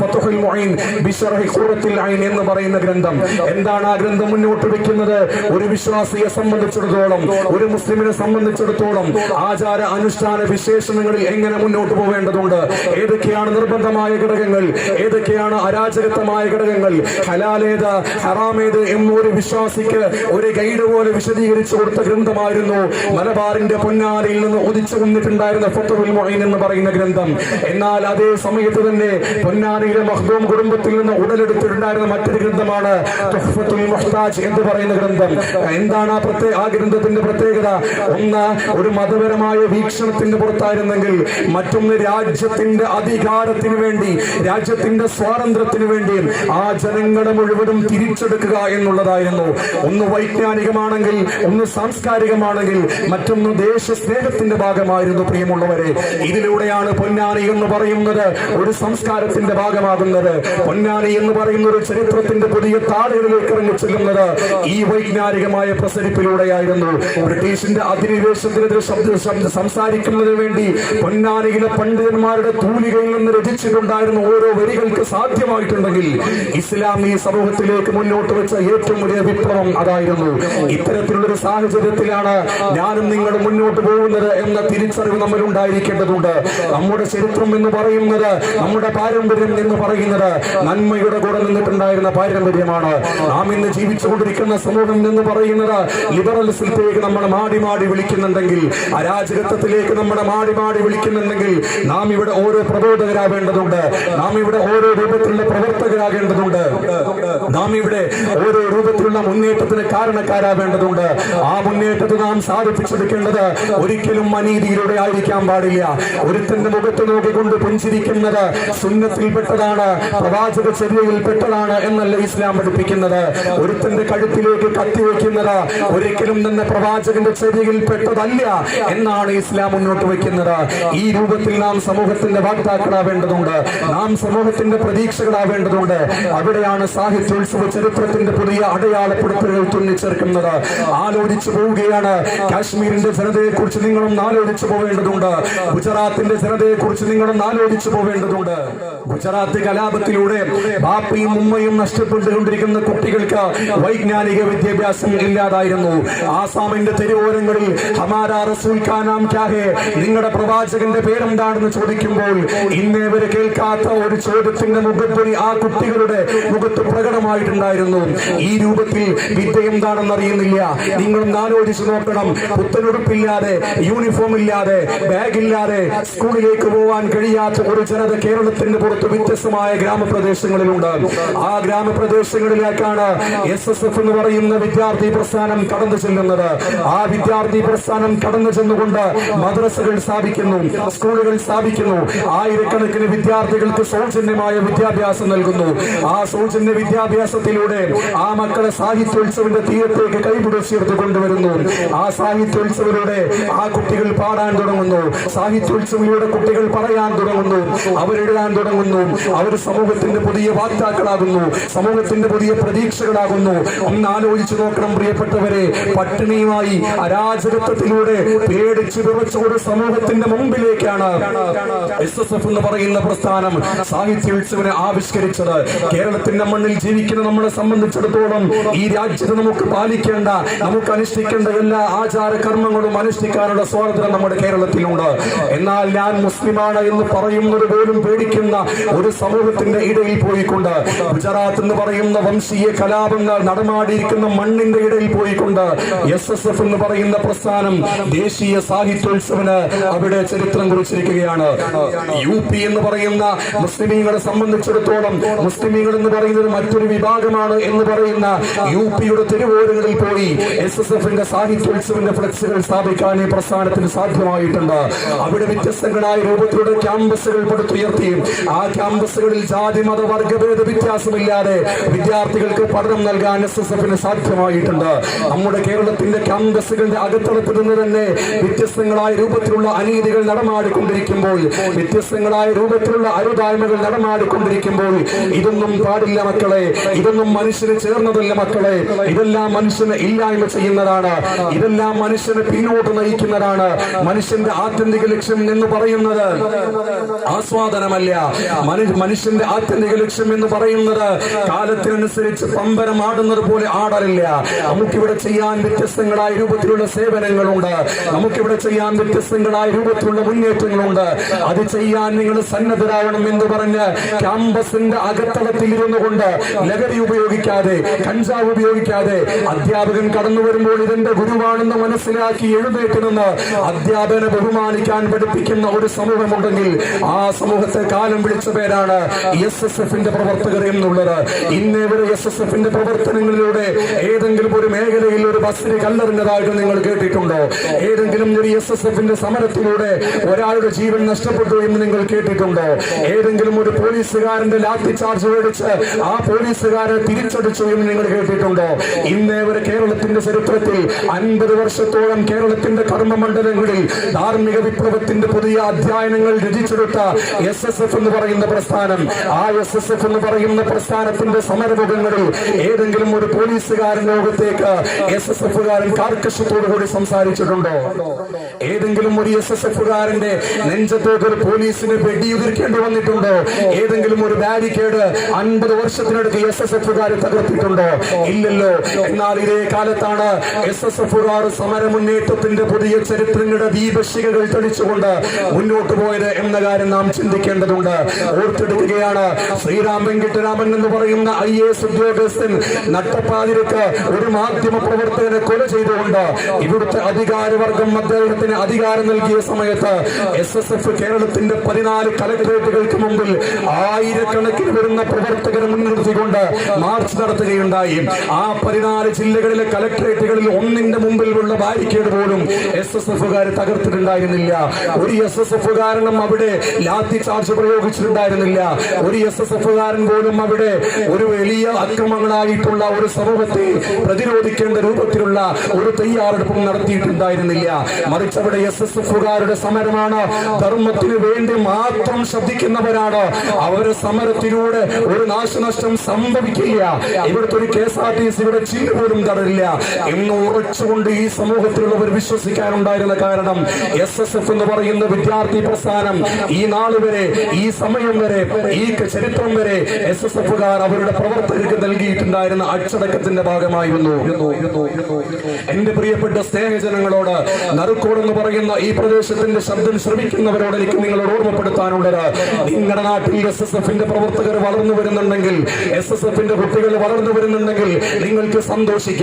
എന്ന് പറയുന്ന ഗ്രന്ഥം. എന്താണ് ആ ഗ്രന്ഥം മുന്നോട്ട് വെക്കുന്നത്? ഒരു വിശ്വാസിയെ സംബന്ധിച്ചിടത്തോളം ഒരു മുസ്ലിമിനെ സംബന്ധിച്ചിടത്തോളം ആചാര അനുഷ്ഠാന വിശേഷണങ്ങളിൽ എങ്ങനെ മുന്നോട്ട് പോകേണ്ടതുണ്ട്? ഏതൊക്കെയാണ് നിർബന്ധമായ ഘടകങ്ങൾ? ഏതൊക്കെയാണ് അരാജകത്വമായ ഘടകങ്ങൾ? ഹലാലേത് ഹറാമേത് എന്നൊരു വിശ്വാസിക്ക് ഒരു ഗൈഡ് പോലെ വിശദീകരിച്ചു കൊടുത്ത ഗ്രന്ഥമായിരുന്നു. മലബാറിന്റെ പൊന്നാരയിൽ നിന്ന് ഉദിച്ചു വന്നിട്ടുണ്ടായിരുന്ന ഫത്തുൽ എന്ന് പറയുന്ന ഗ്രന്ഥം. എന്നാൽ അതേ സമയത്ത് തന്നെ പൊന്നാരയിലെ മഹ്ദൂം കുടുംബത്തിൽ നിന്ന് ഉടലെടുത്തിട്ടുണ്ടായിരുന്ന മറ്റൊരു ഗ്രന്ഥമാണ് മുഹ്താജ് എന്ന് പറയുന്ന ഗ്രന്ഥം. എന്താണ് ആ പ്രത്യേക ആ ഗ്രന്ഥത്തിന്റെ പ്രത്യേകത? ഒന്ന് ഒരു മതപരമായ വീക്ഷണത്തിന് പുറത്തായിരുന്നെങ്കിൽ മറ്റൊന്ന് രാജ്യത്തിന്റെ അധികാരത്തിന് വേണ്ടി രാജ്യത്തിന്റെ സ്വാതന്ത്ര്യത്തിന് വേണ്ടി ആ ജനങ്ങളെ മുഴുവനും തിരിച്ചെടുക്കുക എന്നുള്ളതായിരുന്നു. ഒന്ന് വൈജ്ഞാനികമാണെങ്കിൽ ഒന്ന് സാംസ്കാരികമാണെങ്കിൽ മറ്റൊന്ന് ദേശസ്നേഹത്തിന്റെ ഭാഗമായിരുന്നു പ്രിയമുള്ളവരെ. ഇതിലൂടെയാണ് പൊന്നാനി എന്ന് പറയുന്നത് ഒരു സംസ്കാരത്തിന്റെ ഭാഗമാകുന്നത്. പൊന്നാനി എന്ന് പറയുന്ന ഒരു ചരിത്രത്തിന്റെ പുതിയ താളുകളിലേക്ക് ഇറങ്ങി ചെല്ലുന്നത് ഈ വൈജ്ഞാനികമായ പ്രസരിപ്പിലൂടെയായിരുന്നു. ബ്രിട്ടീഷിന്റെ അധിനിവേശത്തിനെതിരെ ശബ്ദ സംസാരിക്കുന്നതിന് വേണ്ടി പൊന്നാനിയിലെ പണ്ഡിതന്മാരുടെ തൂലികയിൽ നിന്ന് രചിച്ചിട്ടുണ്ടായിരുന്ന ഓരോ വരികൾക്ക് സാധ്യമായിട്ടുണ്ടെങ്കിൽ ഇസ്ലാം ഈ സമൂഹത്തിലേക്ക് മുന്നോട്ട് വെച്ച ഏറ്റവും വലിയ വിപ്ലവം അതായിരുന്നു. ഇത്തരത്തിലുള്ള ഒരു സാഹചര്യത്തിലാണ് ഞാനും നിങ്ങളും മുന്നോട്ട് പോകുന്നത് എന്ന തിരിച്ചറിവ് നമ്മൾ ഉണ്ടായിരിക്കേണ്ടതുണ്ട്. നമ്മുടെ ചരിത്രം എന്ന് പറയുന്നത് നമ്മുടെ പാരമ്പര്യം എന്ന് പറയുന്നത് നന്മയുടെ കൂടെ നിന്നിട്ടുണ്ടായിരുന്ന പാരമ്പര്യമാണ്. നാം ഇന്ന് ജീവിച്ചുകൊണ്ടിരിക്കുന്ന സമൂഹം എന്ന് പറയുന്നത് ലിബറലിസത്തിലേക്ക് നമ്മൾ മാടി മാടി വിളിക്കുന്നുണ്ടെങ്കിൽ അരാജകത്വത്തിലേക്ക് നമ്മളെ മാടി മാടി വിളിക്കുന്നുണ്ടെങ്കിൽ നാം ഇവിടെ ഓരോ പ്രബോധകരാവേണ്ടതുണ്ട് നാം ഇവിടെ ഓരോ രൂപത്തിലുള്ള പ്രവർത്തകരാകേണ്ടതുണ്ട്. നാം ഇവിടെ ഓരോ രൂപത്തിലുള്ള മുന്നേറ്റത്തിന് കാരണക്കാരാവേണ്ടതുണ്ട് ആ മുന്നേറ്റത്തെ നാം സാധിപ്പിച്ചെടുക്കേണ്ടത് ഒരിക്കലും അനീതിയിലൂടെ ആയിരിക്കാൻ പാടില്ല. ഒരുത്തന്റെ മുഖത്ത് നോക്കിക്കൊണ്ട് പുഞ്ചിരിക്കുന്നത് സുന്നത്തിൽപ്പെട്ടതാണ് പ്രവാചക ചര്യയിൽപ്പെട്ടതാണ് എന്നല്ല ഇസ്ലാം പഠിപ്പിക്കുന്നത്. ഒരുത്തന്റെ കഴുത്തിലേക്ക് കത്തി കത്തിവെക്കുന്നത് ഒരിക്കലും തന്നെ പ്രവാചകന്റെ ചര്യയിൽപ്പെട്ടതല്ല എന്നാണ് ഇസ്ലാം മുന്നോട്ട് വെക്കുന്നത് ഈ രൂപത്തിൽ നാം സമൂഹത്തിന്റെ വാക്താക്കളാവേണ്ടതുണ്ട് നാം സമൂഹത്തിന്റെ പ്രതീക്ഷകളാവേണ്ടതുണ്ട്. അവിടെയാണ് സാഹിത്യോത്സവ ചരിത്രത്തിന്റെ പുതിയ അടയാളപ്പെടുത്തലുകൾ തുന്നിച്ചേർക്കുന്നത്. ആലോചിച്ചു പോവുകയാണ്. കാശ്മീരിന്റെ ജനതയെ കുറിച്ച് നിങ്ങളൊന്ന് ആലോചിച്ചു പോവേണ്ടതുണ്ട്. ഗുജറാത്തിന്റെ ജനതയെ കുറിച്ച് നിങ്ങളൊന്ന് ആലോചിച്ചു പോവേണ്ടതുണ്ട്. ഗുജറാത്ത് കലാപത്തിലൂടെ ബാപ്പയും ഉമ്മയും നഷ്ടപ്പെട്ടുകൊണ്ടിരിക്കുന്ന കുട്ടികൾക്ക് വൈജ്ഞാനിക വിദ്യാഭ്യാസം ഇല്ലാതായിരുന്നു. ആസാമിന്റെ തെരുവോരങ്ങളിൽ നിങ്ങളുടെ പ്രവാചകന്റെ പേരെന്താണെന്ന് ചോദിക്കുമ്പോൾ ഇന്നേ വരെ കേൾക്കാത്ത ഒരു ചോദ്യത്തിന്റെ മുഖത്തൊരു ആ കുട്ടികളുടെ മുഖത്ത് പ്രകടമായിട്ടുണ്ടായിരുന്നു. ഈ രൂപത്തിൽ വിദ്യ എന്താണെന്ന് അറിയുന്നില്ല നിങ്ങളൊന്ന് ആലോചിച്ച് നോക്കണം. പുത്തനുടുപ്പില്ലാതെ യൂണിഫോം ഇല്ലാതെ ബാഗ് ഇല്ലാതെ സ്കൂളിലേക്ക് പോവാൻ കഴിയാത്ത ഒരു ജനത കേരളത്തിന്റെ പുറത്ത് വ്യത്യസ്തമായ ഗ്രാമപ്രദേശങ്ങളിലുണ്ട്. ആ ഗ്രാമപ്രദേശങ്ങളിലേക്കാണ് എസ് എസ് എഫ് എന്ന് പറയുന്ന വിദ്യാർത്ഥി പ്രസ്ഥാനം കടന്നു ചെല്ലുന്നത്. ആ വിദ്യാർത്ഥി പ്രസ്ഥാനം കടന്നു ചെന്നുകൊണ്ട് മദ്രസകൾ സ്ഥാപിക്കുന്നു സ്കൂളുകൾ സ്ഥാപിക്കുന്നു. ആയിരക്കണക്കിന് വിദ്യാർത്ഥികൾക്ക് സൗജന്യമായ വിദ്യാഭ്യാസം നൽകുന്നു. ആ സൗജന്യ വിദ്യാഭ്യാസത്തിലൂടെ ആ മക്കളെ സാഹിത്യോത്സവിന്റെ തീരത്തേക്ക് കൈപിടിച്ചെടുത്ത് കൊണ്ടുവരുന്നു ആ സാഹിത്യോത്സവരുടെ ആ കുട്ടികൾ പാടാൻ തുടങ്ങുന്നു. സാഹിത്യോത്സവങ്ങളുടെ കുട്ടികൾ പറയാൻ തുടങ്ങുന്നു. അവരെഴുതാൻ തുടങ്ങുന്നു. അവർ സമൂഹത്തിന്റെ പുതിയ വാക്താക്കളാകുന്നു സമൂഹത്തിന്റെ പുതിയ പ്രതീക്ഷകളാകുന്നു. ഒന്ന് ആലോചിച്ചു നോക്കണം പ്രിയപ്പെട്ടവരെ. പട്ടിണിയുമായി അരാജകത്വത്തിലൂടെ പേടിച്ചു വിറച്ച ഒരു സമൂഹത്തിന്റെ മുമ്പിലേക്കാണ് എസ് എസ് എഫ് എന്ന് പറയുന്ന പ്രസ്ഥാനം സാഹിത്യോത്സവനെ ആവിഷ്കരിച്ചത്. കേരളത്തിന്റെ മണ്ണിൽ ജീവിക്കുന്ന നമ്മളെ സംബന്ധിച്ചിടത്തോളം ഈ രാജ്യത്തെ നമുക്ക് പാലിക്കേണ്ട നമുക്ക് അനുഷ്ഠിക്കേണ്ട എല്ലാ ആചാര കർമ്മങ്ങളും അനുഷ്ഠിക്കാനുള്ള സ്വാതന്ത്ര്യം നമ്മുടെ കേരളത്തിലുണ്ട്. എന്നാൽ ഞാൻ മുസ്ലിമാണ് എന്ന് പറയുന്നത് പോലും പേടിക്കുന്ന ഒരു സമൂഹത്തിന്റെ ഇടയിൽ പോയിക്കൊണ്ട് ഗുജറാത്ത് എന്ന് പറയുന്ന വംശീയ കലാപങ്ങൾ നടമാടിയിരിക്കുന്ന മണ്ണിന്റെ ഇടയിൽ പോയിക്കൊണ്ട് എസ് എസ് എഫ് എന്ന് പറയുന്ന പ്രസ്ഥാനം ദേശീയ സാഹിത്യോത്സവന് അവിടെ ചരിത്രം കുറിച്ചിരിക്കുകയാണ്. യു പി എന്ന് പറയുന്ന മുസ്ലിമീങ്ങളെ സംബന്ധിച്ചിടത്തോളം മുസ്ലിമീങ്ങൾ എന്ന് പറയുന്നത് മറ്റൊരു വിഭാഗമാണ് എന്ന് പറയുന്ന യു പിയുടെ തെരുവോരങ്ങളിൽ പോയി. എസ് എസ് എഫിന്റെ സാഹിത്യോത്സവന്റെ ഫ്ലക്സുകൾ സ്ഥാപിക്കാൻ ഈ പ്രസ്ഥാനത്തിന് സാധ്യമായിട്ടുണ്ട്. അവിടെ വ്യത്യസ്തങ്ങളായ രൂപത്തിലൂടെ ക്യാമ്പസുകൾ പടുത്തുയർത്തി. ആ ക്യാമ്പസുകളിൽ ജാതി മത വർഗഭേദ വ്യത്യാസമില്ലാതെ വിദ്യാർത്ഥികൾക്ക് പഠനം നൽകാൻ എസ് എസ് എഫിന് സാധ്യമായിട്ടുണ്ട്. നമ്മുടെ കേരളത്തിന്റെ ക്യാമ്പസുകളുടെ അകത്തളത്തിൽ നിന്ന് തന്നെ വ്യത്യസ്തങ്ങളായ രൂപത്തിലുള്ള അനീതികൾ നടമാടിക്കൊണ്ടിരിക്കുമ്പോൾ വ്യത്യസ്തങ്ങളായ രൂപത്തിലുള്ള അരുതായ്മകൾ നടമാടിക്കൊണ്ടിരിക്കുമ്പോൾ ഇതൊന്നും പാടില്ല മക്കളെ. ഇതൊന്നും മനുഷ്യന് ചേർന്നതല്ല മക്കളെ. ഇതെല്ലാം മനുഷ്യനെ ഇല്ലായ്മ ചെയ്യുന്നതാണ്. ഇതെല്ലാം മനുഷ്യനെ പിന്നോട്ട് നയിക്കുന്നതാണ്. മനുഷ്യന്റെ ആത്യന്തിക ലക്ഷ്യം എന്ന് പറയുന്നത് ആസ്വാദനമല്ല. മനു- മനുഷ്യന്റെ ആത്യന്തിക ലക്ഷ്യം എന്ന് പറയുന്നത് കാലത്തിനനുസരിച്ച് പമ്പരം ആടുന്നത് പോലെ ആടലില്ല. നമുക്കിവിടെ ചെയ്യാൻ വ്യത്യസ്തങ്ങളായ രൂപത്തിലുള്ള സേവനങ്ങളുണ്ട്. നമുക്കിവിടെ ചെയ്യാൻ വ്യത്യസ്തങ്ങളായ രൂപത്തിലുള്ള മുന്നേറ്റങ്ങളുണ്ട്. അത് ചെയ്യാൻ നിങ്ങൾ സന്നദ്ധരാകണം എന്ന് പറഞ്ഞ് ക്യാമ്പസിന്റെ അകത്തളത്തിൽ ഇരുന്നു കൊണ്ട് ലഹരി ഉപയോഗിക്കാതെ കഞ്ചാവ് ഉപയോഗിക്കാതെ അധ്യാപകൻ കടന്നു വരുമ്പോൾ ഇതെന്റെ ഗുരുവാണെന്ന് മനസ്സിലാക്കി എഴുന്നേറ്റ് നിന്ന് അധ്യാപകനെ ബഹുമാനിക്കാൻ പഠിപ്പിക്കുന്ന ഒരു സമൂഹമുണ്ടെങ്കിൽ ആ സമൂഹത്തെ കാലം വിളിച്ച പേരാണ് എസ് എസ് എഫിന്റെ പ്രവർത്തകർ എന്നുള്ളത്. ഇന്ന് എസ് എസ് എഫിന്റെ പ്രവർത്തനങ്ങളിലൂടെ ഏതെങ്കിലും ഒരു മേഖലയിൽ ഒരു ബസ്സിന് കല്ലെറിഞ്ഞതായിട്ട് നിങ്ങൾ കേട്ടിട്ടുണ്ടോ? ഏതെങ്കിലും ഒരു എസ് എസ് എഫിന്റെ സമരത്തിലൂടെ ഒരാളുടെ ജീവൻ നഷ്ടപ്പെട്ടു എന്ന് നിങ്ങൾ കേട്ടിട്ടുണ്ടോ? ഏതെങ്കിലും ഒരു പോലീസുകാരന്റെ ലാത്തി ചാർജ് മേടിച്ച് ആ പോലീസുകാരെ തിരിച്ചടിച്ചു എന്ന് നിങ്ങൾ കേട്ടിട്ടുണ്ടോ? ഇന്നേ വരെ കേരളത്തിന്റെ ചരിത്രത്തിൽ അൻപത് വർഷത്തോളം കേരളത്തിന്റെ കർമ്മമണ്ഡലങ്ങളിൽ ധാർമ്മിക വിപ്ലവത്തിന്റെ പുതിയ അധ്യയനങ്ങൾ രചിച്ചെടുത്ത എസ് എസ് എഫ് എന്ന് പറയുന്ന പ്രസ്ഥാനം. ആ എസ് എസ് എഫ് എന്ന് പറയുന്ന പ്രസ്ഥാനത്തിന്റെ സമരമുഖങ്ങളിൽ ഏതെങ്കിലും ഒരു പോലീസുകാരൻ ലോകത്തേക്ക് എസ് എസ് എഫുകാരൻ കാർക്കശത്തോടു കൂടി സംസാരിച്ചിട്ടുണ്ടോ? ഏതെങ്കിലും ഒരു എസ് എസ് എഫുകാരന്റെ നെഞ്ചത്തേക്ക് ഒരു പോലീസിന് വെടിയുതിർക്കേണ്ടി വന്നിട്ടുണ്ടോ? ഏതെങ്കിലും ഒരു ബാരിക്കേഡ് അൻപത് വർഷത്തിനടുത്ത് എസ് എസ് എഫുകാർ തകർത്തിട്ടുണ്ടോ? ഇല്ലല്ലോ. എന്നാൽ ഇതേ കാലത്താണ് എസ് എസ് എഫുകാർ സമര മുന്നേറ്റത്തിന്റെ പുതിയ ചരിത്രങ്ങളുടെ ദീപശികകൾ തെളിച്ചുകൊണ്ട് മുന്നോട്ട് പോയത് എന്ന കാര്യം നാം ചിന്തിക്കേണ്ടതുണ്ട്. ഓർത്തെടുക്കുകയാണ് ശ്രീറാം വെങ്കിട്ടരാമൻ എന്ന് പറയുന്ന ഐ എ എസ് ഉദ്യോഗസ്ഥൻ നട്ടപ്പാതിരക്ക് ഒരു മാധ്യമ പ്രവർത്തകനെ കൊല ചെയ്തുകൊണ്ട് ഇവിടുത്തെ അധികാരവർഗം അദ്ദേഹത്തിന് അധികാരം നൽകിയ സമയത്ത് എസ് എസ് എഫ് കേരളത്തിന്റെ പതിനാല് കലക്ടറേറ്റുകൾക്ക് മുമ്പിൽ ആയിരക്കണക്കിന് വരുന്ന പ്രവർത്തകരെ മുൻനിർത്തിക്കൊണ്ട് മാർച്ച് നടത്തുകയുണ്ടായി. ആ പതിനാല് ജില്ലകളിലെ കലക്ടറേറ്റുകളിൽ ഒന്നിന്റെ മുമ്പിലുള്ള ബാരിക്കേഡ് പോലും എസ് എസ് എഫുകാർ തകർത്തിട്ടുണ്ടായിരുന്നില്ല. ഒരു എസ് എസ് എഫ് കാരണം അവിടെ ലാത്തി ചാർജ് പ്രയോഗിച്ചിട്ടുണ്ടായിരുന്നില്ല. ഒരു എസ് എസ് എഫുകാരൻ പോലും അവിടെ ഒരു വലിയ അക്രമങ്ങളായിട്ടുള്ള ഒരു സമൂഹത്തെ പ്രതിരോധിക്കേണ്ട രൂപത്തിലുള്ള ഒരു തയ്യാറെടുപ്പും നടത്തിയിട്ടുണ്ടായിരുന്നില്ല. മറിച്ച് അവിടെ എസ് എസ് എഫുകാരുടെ സമരമാണ് ധർമ്മത്തിന് വേണ്ടി മാത്രം ശ്രദ്ധിക്കുന്നവരാണ്. അവരെ സമരത്തിലൂടെ ഒരു നാശനഷ്ടം സംഭവിക്കില്ല. ഇവിടുത്തെ ഒരു കെ എസ് ആർ ടി സിയുടെ ചില്ല് പോലും തടരില്ല എന്ന് ഉറച്ചുകൊണ്ട് ഈ സമൂഹത്തിലുള്ളവർ വിശ്വസിക്കാനുണ്ടായിരുന്ന കാരണം എസ് എസ് എഫ് എന്ന് പറയുന്ന വിദ്യാർത്ഥി പ്രസ്ഥാനം ഈ നാൾ വരെ ഈ സമയം വരെ ഈ ചരിത്രം വരെ എസ് എസ് എഫുകാർ അവരുടെ പ്രവർത്തകർക്ക് നൽകിയിട്ടുണ്ടായിരുന്ന അച്ചടക്കത്തിന്റെ ഭാഗമായിരുന്നു. എന്റെ പ്രിയപ്പെട്ട സ്നേഹജനങ്ങളോട് നറുക്കോട് എന്ന് പറയുന്ന ഈ പ്രദേശത്തിന്റെ ശബ്ദം ശ്രമിക്കുന്നവരോട് എനിക്ക് നിങ്ങളോട് ഓർമ്മപ്പെടുത്താനുള്ളത്. നിങ്ങളുടെ നാട്ടിൽ എസ് എസ് എഫിന്റെ പ്രവർത്തകർ വളർന്നു വരുന്നുണ്ടെങ്കിൽ എസ് എസ് എഫിന്റെ കുട്ടികൾ വളർന്നു വരുന്നുണ്ടെങ്കിൽ നിങ്ങൾക്ക് സന്തോഷിക്കാം.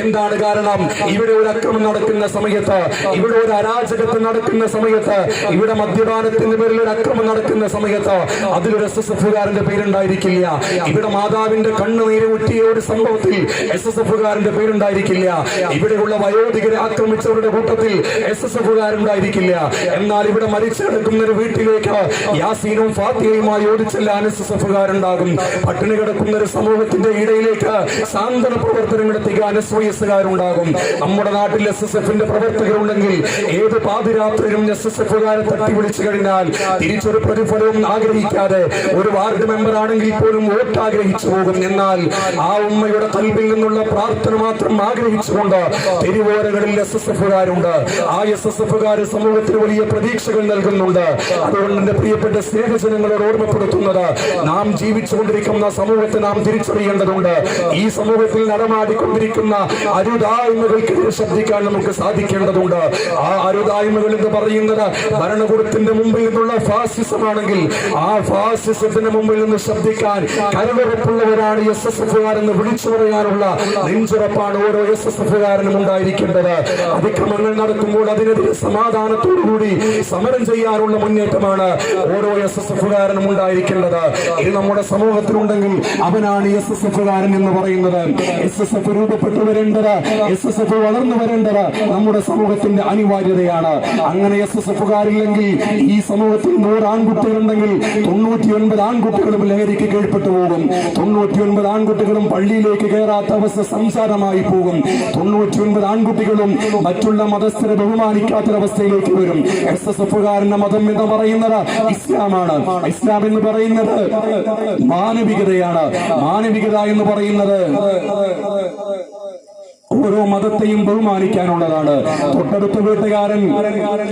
എന്താണ് കാരണം? ഇവിടെ ഒരു അക്രമം നടക്കുന്ന സമയത്ത് ഇവിടെ ഒരു അരാജകത്വം നടക്കുന്ന സമയത്ത് ഇവിടെ മദ്യപാനത്തിന്റെ പേരിൽ ഒരു അക്രമം നടക്കുന്ന സമയത്ത് അതിലൊരു എസ് എസ് എഫുകാരന്റെ പേരുണ്ടായിരിക്കില്ല. ഇവിടെ മാതാവിന്റെ കണ്ണുനീര് ഒറ്റിയ ഒരു സംഭവത്തിൽ എസ് എസ് എഫുകാരന്റെ പേരുണ്ടായിരിക്കില്ല. ഇവിടെയുള്ള വയോധികരെ ആക്രമിച്ചവരുടെ കൂട്ടത്തിൽ എസ് എസ് എഫുകാരുണ്ടായിരിക്കില്ല എന്നാൽ ഇവിടെ മരിച്ചെടുക്കുന്ന ഒരു വീട്ടിലേക്ക് യാസീനും ഫാത്തിയയുമായി ഓടിച്ചെല്ലാൻ എസ് എസ് എഫുകാരുണ്ടാകും പട്ടിണി കിടക്കുന്ന ഒരു സമൂഹത്തിന്റെ ഇടയിലേക്ക് സാന്ത്വന പ്രവർത്തനങ്ങൾ എത്തിക്കാൻ എസ് നമ്മുടെ നാട്ടിൽ എസ് എസ് എഫിന്റെ പ്രവർത്തകരുണ്ടെങ്കിൽ ഏത് പാതിരാത്രിയിലും എസ് എസ് എഫുകാരെ തട്ടി വിളിച്ചു കഴിഞ്ഞാൽ തിരിച്ചൊരു പ്രതിഫലവും ആഗ്രഹിക്കാതെ ഒരു വാർഡ് മെമ്പർ ആണെങ്കിൽ പോലും വോട്ട് ആഗ്രഹിച്ചു പോകും. എന്നാൽ ആ ഉമ്മയുടെ കൽവിൽ നിന്നുള്ള പ്രാർത്ഥന മാത്രം ആഗ്രഹിച്ചുകൊണ്ട് തെരുവോരകളിൽ എസ് എസ് എഫുകാരുണ്ട് ആ എസ് എസ് എഫുകാർ സമൂഹത്തിന് വലിയ പ്രതീക്ഷകൾ നൽകുന്നുണ്ട്. അതുകൊണ്ട് എന്റെ പ്രിയപ്പെട്ട സ്നേഹജനങ്ങളോട് ഓർമ്മപ്പെടുത്തുന്നത് നാം ജീവിച്ചുകൊണ്ടിരിക്കുന്ന സമൂഹത്തെ നാം തിരിച്ചറിയേണ്ടതുണ്ട്. ഈ സമൂഹത്തിൽ നടമാടിക്കൊണ്ടിരിക്കുന്ന അരുതായ്മകൾക്കെതിരെ ശ്രദ്ധിക്കാൻ നമുക്ക് സാധിക്കേണ്ടതുണ്ട്. ആ അരുതായ്മകൾ എന്ന് പറയുന്നത് ഭരണകൂടത്തിന്റെ മുമ്പിൽ നിന്നുള്ള ഫാസിസമാണെങ്കിൽ ആ ഫാസിസത്തിന്റെ മുമ്പിൽ നിന്ന് ശബ്ദിക്കാൻ കരുവറപ്പുള്ളവരാണ് എസ് എസ് എഫുകാരെന്ന് വിളിച്ചു പറയാനുള്ള നെഞ്ചുറപ്പാണ് ഓരോ എസ് എസ് എഫുകാരനും ഉണ്ടായിരിക്കേണ്ടത്. അതിക്രമങ്ങൾ നടക്കുമ്പോൾ അതിനെതിരെ സമാധാനത്തോടുകൂടി സമരം ചെയ്യാനുള്ള മുന്നേറ്റമാണ് ഓരോ എസ് എസ് എഫുകാരനും ഉണ്ടായിരിക്കേണ്ടത്. ഇത് നമ്മുടെ സമൂഹത്തിലുണ്ടെങ്കിൽ അവനാണ് എസ് എസ് എഫുകാരൻ എന്ന് പറയുന്നത്. എസ് എസ് എഫ് രൂപപ്പെട്ടു വരേണ്ടത് എസ് എസ് എഫ് വളർന്നു വരേണ്ടത് നമ്മുടെ സമൂഹത്തിന്റെ അനിവാര്യതയാണ്. അങ്ങനെ എസ് എസ് എഫുകാരില്ലെങ്കിൽ ഈ സമൂഹത്തിൽ നൂറ് ആൺകുട്ടികളുണ്ടെങ്കിൽ തൊണ്ണൂറ്റി ഒൻപത് ആൺകുട്ടികളും ലഹരിക്ക് കീഴ്പ്പെട്ടു പോകും. തൊണ്ണൂറ്റി ഒൻപത് ആൺകുട്ടികളും പള്ളിയിലേക്ക് കയറാത്ത അവസ്ഥ സംസാരമായി പോകും. തൊണ്ണൂറ്റി ഒൻപത് ആൺകുട്ടികളും മറ്റുള്ള മതസ്ഥരെ ബഹുമാനിക്കാത്തൊരവസ്ഥയിലേക്ക് വരും. എസ് എസ് എഫുകാരന്റെ മതം എന്ന് പറയുന്നത് ഇസ്ലാമാണ്. ഇസ്ലാം എന്ന് പറയുന്നത് മാനവികതയാണ്. മാനവികത എന്ന് പറയുന്നത് ഓരോ മതത്തെയും ബഹുമാനിക്കാനുള്ളതാണ്. തൊട്ടടുത്ത വീട്ടുകാരൻ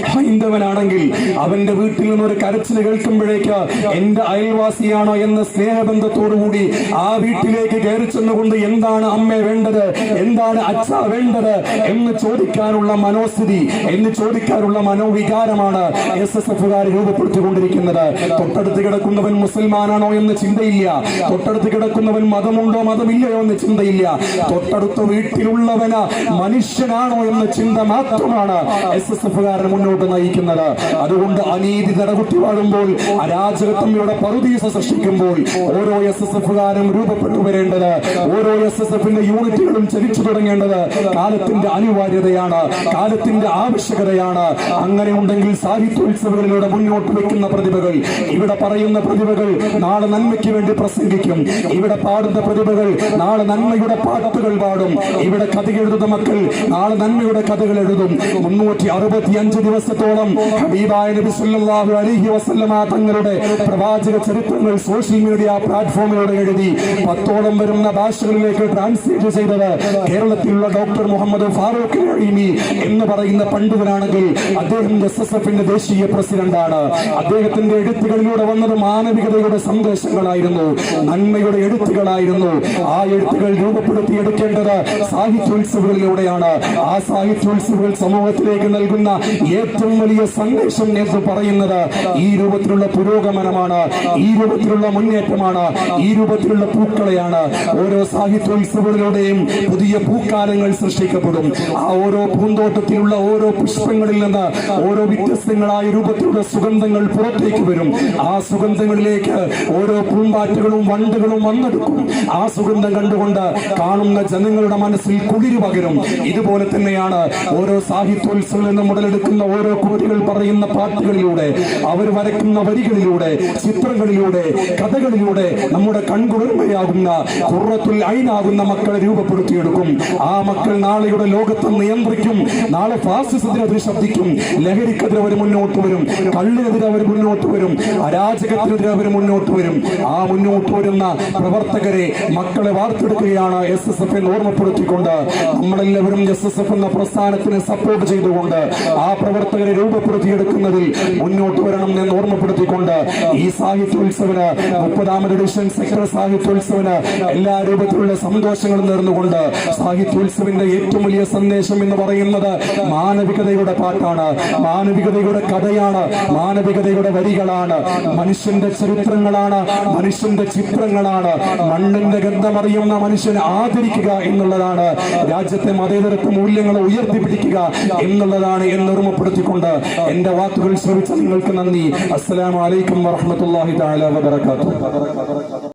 ഹൈന്ദവനാണെങ്കിൽ അവന്റെ വീട്ടിൽ നിന്ന് ഒരു കരച്ചിൽ കേൾക്കുമ്പോഴേക്ക് എന്റെ അയൽവാസിയാണോ എന്ന സ്നേഹബന്ധത്തോടുകൂടി ആ വീട്ടിലേക്ക് കയറി ചെന്നുകൊണ്ട് എന്താണ് അമ്മ വേണ്ടത്? എന്താണ് അച്ഛ വേണ്ടത്? എന്ന് ചോദിക്കാനുള്ള മനോസ്ഥിതി എന്ന് ചോദിക്കാനുള്ള മനോവികാരമാണ് എസ് എസ് എഫുകാർ രൂപപ്പെടുത്തിക്കൊണ്ടിരിക്കുന്നത്. തൊട്ടടുത്ത് കിടക്കുന്നവൻ മുസൽമാനാണോ എന്ന് ചിന്തയില്ല. തൊട്ടടുത്ത് കിടക്കുന്നവൻ മതമുണ്ടോ മതമില്ലയോ എന്ന് ചിന്തയില്ല. തൊട്ടടുത്ത വീട്ടിലുള്ള ഉള്ളവന് മനുഷ്യനാണോ എന്ന ചിന്ത മാത്രമാണ് എസ് എസ് എഫുകാരൻ മുന്നോട്ട് നയിക്കുന്നത്. അതുകൊണ്ട് അനീതി നിറകുത്തി വാഴുമ്പോൾ അരാജകത്വം ഇവിടെ പറുദീസ സൃഷ്ടിക്കുമ്പോൾ ഓരോ എസ് എസ് എഫുകാരും രൂപപ്പെട്ടു വരേണ്ടത് ഓരോ എസ് എസ് എഫിന്റെ യൂണിറ്റുകളും ചലിച്ചു തുടങ്ങേണ്ടത് കാലത്തിന്റെ അനിവാര്യതയാണ് കാലത്തിന്റെ ആവശ്യകതയാണ്. അങ്ങനെ ഉണ്ടെങ്കിൽ സാഹിത്യോത്സവങ്ങളിലൂടെ മുന്നോട്ട് വെക്കുന്ന പ്രതിഭകൾ ഇവിടെ പറയുന്ന പ്രതിഭകൾ നാളെ നന്മയ്ക്ക് വേണ്ടി പ്രസംഗിക്കും. ഇവിടെ പാടുന്ന പ്രതിഭകൾ നാളെ നന്മയുടെ പാട്ടുകൾ പാടും. ഇവിടെ കഥ എഴുതുന്ന മക്കൾ നാളെ നന്മയുടെ കഥകൾ എഴുതും. മുന്നൂറ്റി അറുപത്തി അഞ്ച് ദിവസത്തോളം ഹബീബായ നബി സല്ലല്ലാഹു അലൈഹി വസല്ലമ തങ്ങളുടെ പ്രവാചക ചരിത്രങ്ങൾ സോഷ്യൽ മീഡിയ പ്ലാറ്റ്ഫോമിലൂടെ എഴുതി പത്തോളം വരുന്ന ഭാഷകളിലേക്ക് ട്രാൻസ്ലേറ്റ് ചെയ്തത് കേരളത്തിലുള്ള ഡോക്ടർ മുഹമ്മദ് ഫാറൂഖ് റഹീമി എന്ന് പറയുന്ന പണ്ഡിതനാണെങ്കിൽ അദ്ദേഹം എസ് എസ് എഫിന്റെ ദേശീയ പ്രസിഡന്റാണ്. അദ്ദേഹത്തിന്റെ എഴുത്തുകളിലൂടെ വന്നത് മാനവികതയുടെ സന്ദേശങ്ങളായിരുന്നു. നന്മയുടെ എഴുത്തുകളായിരുന്നു. ആ എഴുത്തുകൾ രൂപപ്പെടുത്തിയെടുക്കേണ്ടത് സാഹിത്യോത്സവങ്ങളിലൂടെയാണ് ആ സാഹിത്യോത്സവങ്ങൾ സമൂഹത്തിലേക്ക് നൽകുന്ന ഏറ്റവും വലിയ സന്ദേശം എന്ന് പറയുന്നത് ഈ രൂപത്തിലുള്ള പുരോഗമനമാണ് ഈ രൂപത്തിലുള്ള മുന്നേറ്റമാണ് ഈ രൂപത്തിലുള്ള പൂക്കളെയാണ്. ഓരോ സാഹിത്യോത്സവങ്ങളിലൂടെയും പുതിയ പൂക്കാലങ്ങൾ സൃഷ്ടിക്കപ്പെടും. ആ ഓരോ പൂന്തോട്ടത്തിലുള്ള ഓരോ പുഷ്പങ്ങളിൽ നിന്ന് ഓരോ വ്യത്യസ്തങ്ങളായ രൂപത്തിലുള്ള സുഗന്ധങ്ങൾ പുറത്തേക്ക് വരും. ആ സുഗന്ധങ്ങളിലേക്ക് ഓരോ പൂമ്പാറ്റുകളും വണ്ടുകളും വന്നെടുക്കും. ആ സുഗന്ധം കണ്ടുകൊണ്ട് കാണുന്ന ജനങ്ങളുടെ മനസ്സിൽ കുളിര് പകരും. ഇതുപോലെ തന്നെയാണ് ഓരോ സാഹിത്യോത്സവങ്ങളിൽ നിന്ന് മുതലെടുക്കുന്ന ഓരോ കുട്ടികൾ പറയുന്ന പാട്ടുകളിലൂടെ അവർ വരയ്ക്കുന്ന വരികളിലൂടെ ചിത്രങ്ങളിലൂടെ കഥകളിലൂടെ നമ്മുടെ കൺകുളിർമയാകുന്ന കുറത്തുൽ അയിനാകുന്ന മക്കളെ രൂപപ്പെടുത്തിയെടുക്കും. ആ മക്കൾ നാളെയുടെ ലോകത്തെ നിയന്ത്രിക്കും. നാളെ ഫാസിസത്തിനെതിരെ ശബ്ദിക്കും. ലഹരിക്കെതിരെ അവർ മുന്നോട്ട് വരും. കള്ളിനെതിരെ അവർ മുന്നോട്ട് വരും. അരാജകത്തിനെതിരെ അവർ മുന്നോട്ട് വരും. ആ മുന്നോട്ട് വരുന്ന പ്രവർത്തകരെ മക്കളെ വാർത്തെടുക്കുകയാണ് എസ് എസ് എഫ് ഓർമ്മപ്പെടുത്തിക്കൊണ്ട് നമ്മളെല്ലാവരും എസ് എസ് എഫ് എന്ന പ്രസ്ഥാനത്തിന് സപ്പോർട്ട് ചെയ്തുകൊണ്ട് ആ പ്രവർത്തകരെ രൂപപ്പെടുത്തിയെടുക്കുന്നതിൽ മുന്നോട്ട് വരണം എന്ന് ഓർമ്മപ്പെടുത്തിക്കൊണ്ട് ഈ സാഹിത്യോത്സവന് മുപ്പതാമത് എഡിഷൻ സെക്ടർ സാഹിത്യോത്സവന് എല്ലാ രൂപത്തിലുള്ള സന്തോഷങ്ങളും നേർന്നുകൊണ്ട് സാഹിത്യോത്സവിന്റെ ഏറ്റവും വലിയ സന്ദേശം എന്ന് പറയുന്നത് മാനവികതയുടെ പാട്ടാണ്. മാനവികതയുടെ കഥയാണ്. മാനവികതയുടെ വരികളാണ്. മനുഷ്യന്റെ ചരിത്രങ്ങളാണ്. മനുഷ്യന്റെ ചിത്രങ്ങളാണ്. മണ്ണിന്റെ ഗന്ധമറിയുന്ന മനുഷ്യനെ ആദരിക്കുക എന്നുള്ളതാണ് രാജ്യത്തെ മതേതരത്വ മൂല്യങ്ങളെ ഉയർത്തിപ്പിടിക്കുക എന്നുള്ളതാണ് എന്ന് ഓർമ്മപ്പെടുത്തിക്കൊണ്ട് എന്റെ വാക്കുകൾ ശ്രമിച്ച നിങ്ങൾക്ക് നന്ദി. അസ്സലാമു അലൈക്കും വറഹ്മത്തുള്ളാഹി തആല വബറകാതുഹു.